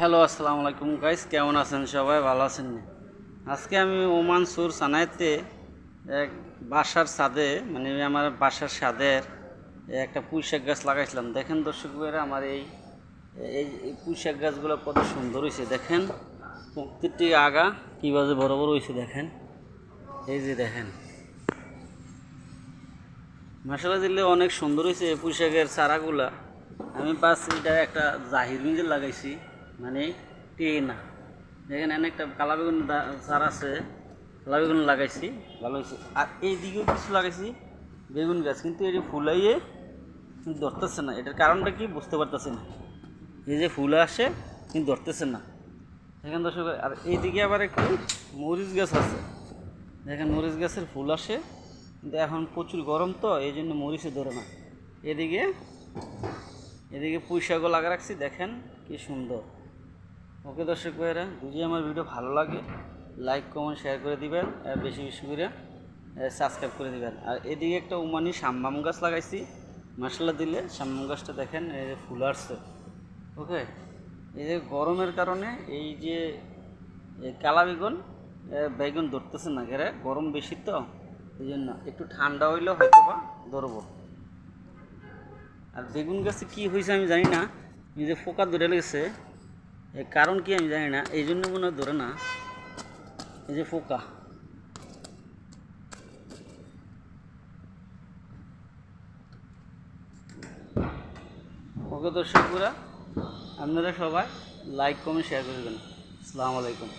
Hello আসসালামু আলাইকুম guys কেমন আছেন সবাই? ভালো আছেন? আজকে আমি ওমান সুর সানাইতে এক বাসার ছাদে মানে আমার বাসার ছাদের একটা পুঁইশাক গাছ লাগাইছিলাম। দেখেন দর্শক ভাইরা, আমার এই এই পুঁইশাক গাছগুলো কত সুন্দর হয়েছে দেখেন প্রত্যেকটি আগা কীভাবে বড় বড় হয়েছে দেখেন। এই যে দেখেন। মশলা দিলে অনেক সুন্দর হয়েছে এই পুঁইশাকের চারাগুলা। আমি পাস এটা একটা জাহির মিজে লাগাইছি। মানে টিয়ে না দেখেন এনে একটা কালা বেগুন সার আছে। কালা বেগুন লাগাইছি। ভালো হয়েছে আর এই দিকেও কিছু লাগাইছি, বেগুন গাছ, কিন্তু এটি ফুলাইয়ে ধরতেছে না। এটার কারণটা কি বুঝতে পারতেছে না। এই যে ফুল আসে, কিন্তু ধরতেছে না। দেখেন দর্শক, আর এইদিকে আবার একটু মরিচ গাছ আছে। দেখেন, মরিচ গাছের ফুল আসে, কিন্তু এখন প্রচুর গরম তো, এই জন্য মরিচে ধরে না। এদিকে এদিকে পুঁইশাকও লাগা রাখছি, দেখেন কি সুন্দর। ওকে দর্শক ভাইরা যদি আমার ভিডিও ভালো লাগে লাইক কমেন্ট শেয়ার করে দিবেন, আর বেশি বেশি করে সাবস্ক্রাইব করে দিবেন। আর এদিকে একটা উমানি সাম্বাম গাছ লাগাইছি মশলা দিলে সাম্বাম গাছটা দেখেন ফুল আসছে। ওকে? এই যে গরমের কারণে এই যে কালা বেগুন বেগুন ধরতেছে না ঘেরে, গরম বেশি তো, এই জন্য একটু ঠান্ডা হইলেও হয়তো বা ধরবো। আর বেগুন গাছে কী হয়েছে আমি জানি না, এই যে পোকা ধরে লেগেছে কারণ কি আমি জানি না, এই জন্য মনে ধরে না। এই যে ফোকা। ওকে দর্শকরা আপনারা সবাই লাইক কমেন্ট শেয়ার করে দেবেন। আসসালামু আলাইকুম।